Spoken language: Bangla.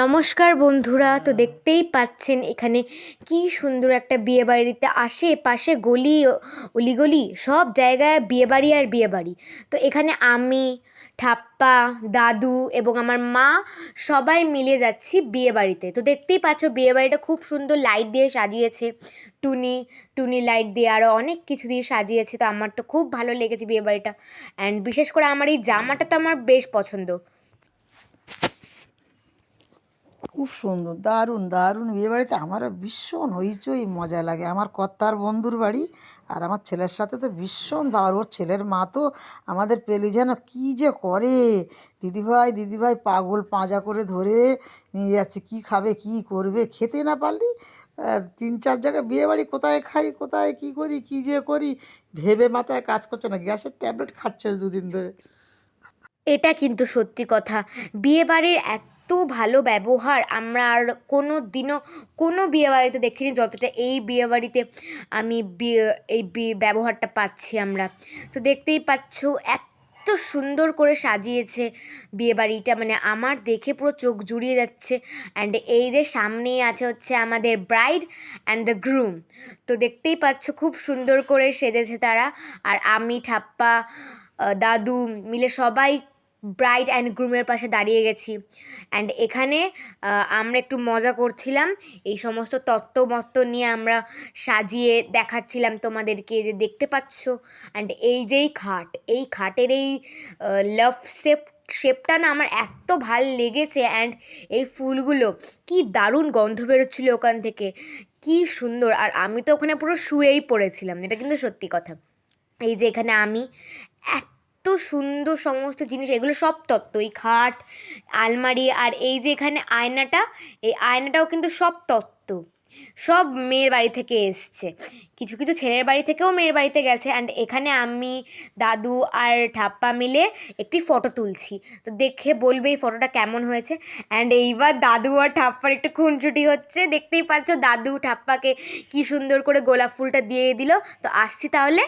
নমস্কার বন্ধুরা, তো দেখতেই পাচ্ছেন এখানে কি সুন্দর একটা বিয়ে বাড়িতে আশেপাশে গলি অলিগলি সব জায়গায় বিয়ে বাড়ি আর বিয়ে বাড়ি তো এখানে আমি, ঠাপ্পা, দাদু এবং আমার মা সবাই মিলে যাচ্ছি বিয়ে বাড়িতে তো দেখতেই পাচ্ছ বিয়ে বাড়িটা খুব সুন্দর লাইট দিয়ে সাজিয়েছে। টুনি টুনি লাইট দিয়ে আরও অনেক কিছু দিয়ে সাজিয়েছে। তো আমার তো খুব ভালো লেগেছে বিয়ে বাড়িটা অ্যান্ড বিশেষ করে আমার এই জামাটা তো আমার বেশ পছন্দ। খুব সুন্দর, দারুণ দারুণ। বিয়ে বাড়িতে আমারও ভীষণ হইচই, মজা লাগে। আমার কর্তার বন্ধুর বাড়ি আর আমার ছেলের সাথে তো ভীষণ বাবার ওর ছেলের মা তো আমাদের পেলে যেন কী যে করে। দিদিভাই দিদিভাই পাগল পাঁজা করে ধরে নিয়ে যাচ্ছে, কী খাবে, কী করবে, খেতে না পারলি? তিন চার জায়গায় বিয়ে বাড়ি কোথায় খাই, কোথায় কী করি, কী যে করি? ভেবে মাথায় কাজ করছে না, গ্যাসের ট্যাবলেট খাচ্ছে দুদিন ধরে। এটা কিন্তু সত্যি কথা। বিয়েবাড়ির এত ভালো ব্যবহার আমরা আর কোনো দিনও, কোনো বিয়েবাড়িতে দেখিনি যতটা এই বিয়েবাড়িতে আমি বিয়ে, এই বি- ব্যবহারটা পাচ্ছি আমরা। তো দেখতেই পাচ্ছ এত সুন্দর করে সাজিয়েছে বিয়েবাড়িটা মানে আমার দেখে পুরো চোখ জুড়িয়ে যাচ্ছে। অ্যান্ড এই যে সামনেই আছে হচ্ছে আমাদের ব্রাইড অ্যান্ড দ্য গ্রুম তো দেখতেই পাচ্ছ খুব সুন্দর করে সেজেছে তারা। আর আমি, ঠাপ্পা দাদু মিলে সবাই ব্রাইড অ্যান্ড গ্রুমের পাশে দাঁড়িয়ে গেছি। অ্যান্ড এখানে আমরা একটু মজা করছিলাম। এই সমস্ত তত্ত্বমত্ত নিয়ে আমরা সাজিয়ে দেখাচ্ছিলাম তোমাদেরকে যে দেখতে পাচ্ছ। অ্যান্ড এই যেই খাট, এই খাটের এই লাভ শেপ শেপটা না আমার এত ভালো লেগেছে। অ্যান্ড এই ফুলগুলো, কি দারুণ গন্ধ বেরোচ্ছিলো ওখান থেকে। কি সুন্দর। আর আমি তো ওখানে পুরো শুয়েই পড়েছিলাম এটা কিন্তু সত্যি কথা। এই যে এখানে আমি, এত সুন্দর সমস্ত জিনিস, এগুলো সব তত্ত্ব, এই খাট, আলমারি আর এই যে এখানে আয়নাটা, এই আয়নাটাও কিন্তু সব তত্ত্ব। সব মেয়ের বাড়ি থেকে এসছে। কিছু কিছু ছেলের বাড়ি থেকেও মেয়ের বাড়িতে গেছে অ্যান্ড এখানে আমি, দাদু আর ঠাপ্পা মিলে একটি ফটো তুলছি। তো দেখে বলবে এই ফটোটা কেমন হয়েছে। অ্যান্ড এইবার দাদু আর ঠাপ্পার একটু খুনচুটি হচ্ছে। দেখতেই পাচ্ছ দাদু ঠাপ্পাকে কি সুন্দর করে গোলাপ ফুলটা দিয়ে দিল। তো আসছি তাহলে।